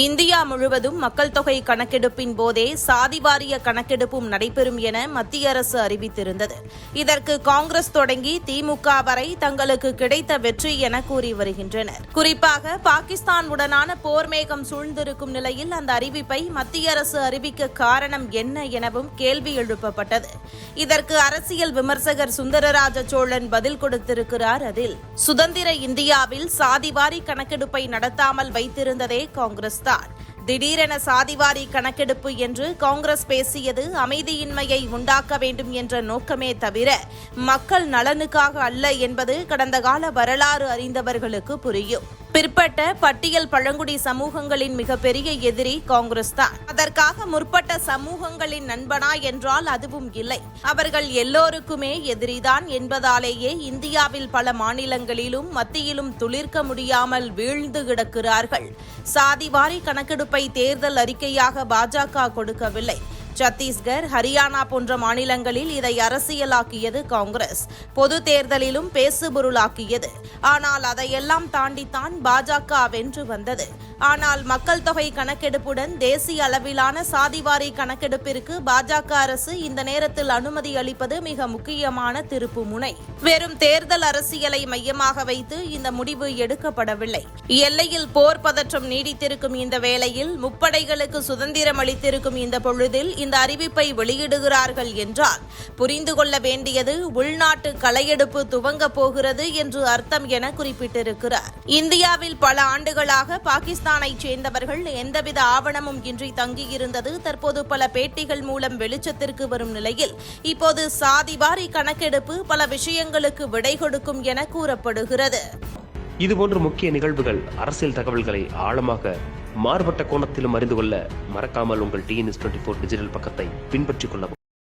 India முழுவதும் மக்கள் தொகை கணக்கெடுப்பின் போதே சாதிவாரிய கணக்கெடுப்பும் நடைபெறும் என மத்திய அரசு அறிவித்திருந்தது. இதற்கு காங்கிரஸ் தொடங்கி திமுக வரை தங்களுக்கு கிடைத்த வெற்றி என கூறி வருகின்றனர். குறிப்பாக பாகிஸ்தான் உடனான போர் மேகம் சூழ்ந்திருக்கும் நிலையில் அந்த அறிவிப்பை மத்திய அரசு அறிவிக்க காரணம் என்ன எனவும் கேள்வி எழுப்பப்பட்டது. இதற்கு அரசியல் விமர்சகர் சுந்தரராஜ சோழன் பதில் கொடுத்திருக்கிறார் அதில். சுதந்திர இந்தியாவில் சாதிவாரி கணக்கெடுப்பை நடத்தாமல் வைத்திருந்ததே காங்கிரஸ் தான் திடீரென சாதிவாரி கணக்கெடுப்பு என்று காங்கிரஸ் பேசியது அமைதியின்மையை உண்டாக்க வேண்டும் என்ற நோக்கமே தவிர மக்கள் நலனுக்காக அல்ல என்பது கடந்த கால வரலாறு அறிந்தவர்களுக்கு புரியும். பிற்பட்ட பட்டியல் பழங்குடி சமூகங்களின் மிகப்பெரிய எதிரி காங்கிரஸ் தான். அதற்காக முற்பட்ட சமூகங்களின் நண்பனா என்றால் அதுவும் இல்லை. அவர்கள் எல்லோருக்குமே எதிரிதான் என்பதாலேயே இந்தியாவில் பல மாநிலங்களிலும் மத்தியிலும் துளிர்க்க முடியாமல் வீழ்ந்து கிடக்கிறார்கள். சாதிவாரி கணக்கெடுப்பை தேர்தல் அறிக்கையாக பாஜக கொடுக்கவில்லை. சத்தீஸ்கர் ஹரியானா போன்ற மாநிலங்களில் இதை அரசியலாக்கியது காங்கிரஸ். பொது தேர்தலிலும் பேசுபொருளாக்கியது. ஆனால் அதையெல்லாம் தாண்டித்தான் பாஜக வென்று வந்தது. ஆனால் மக்கள் தொகை கணக்கெடுப்புடன் தேசிய அளவிலான சாதிவாரி கணக்கெடுப்பிற்கு பாஜக அரசு இந்த நேரத்தில் அனுமதி அளிப்பது மிக முக்கியமான திருப்பு முனை வெறும் தேர்தல் அரசியலை மையமாக வைத்து இந்த முடிவு எடுக்கப்படவில்லை. எல்லையில் போர் பதற்றம் நீடித்திருக்கும் இந்த வேளையில் முப்படைகளுக்கு சுதந்திரம் அளித்திருக்கும் இந்த பொழுதில் இந்த அறிவிப்பை வெளியிடுகிறார்கள் என்றால் புரிந்து கொள்ள வேண்டியது உள்நாட்டு களையெடுப்பு துவங்க போகிறது என்று அர்த்தம் என குறிப்பிட்டிருக்கிறார். இந்தியாவில் பல ஆண்டுகளாக பாகிஸ்தான் பாகிஸ்தானைச் சேர்ந்தவர்கள் எந்தவித ஆவணமும் இன்றி தங்கியிருந்தது. தற்போது பல பேட்டிகள் மூலம் வெளிச்சத்திற்கு வரும் நிலையில் இப்போது சாதிவாரி கணக்கெடுப்பு பல விஷயங்களுக்கு விடை கொடுக்கும் என கூறப்படுகிறது. இதுபோன்ற முக்கிய நிகழ்வுகள் அரசியல் தகவல்களை ஆழமாக மாறுபட்ட கோணத்திலும் அறிந்து கொள்ள மறக்காமல் உங்கள் டிஎன்எஸ் டுவெண்ட்டி ஃபோர் டிஜிட்டல் பக்கத்தை பின்பற்றிக் கொள்ளவும்.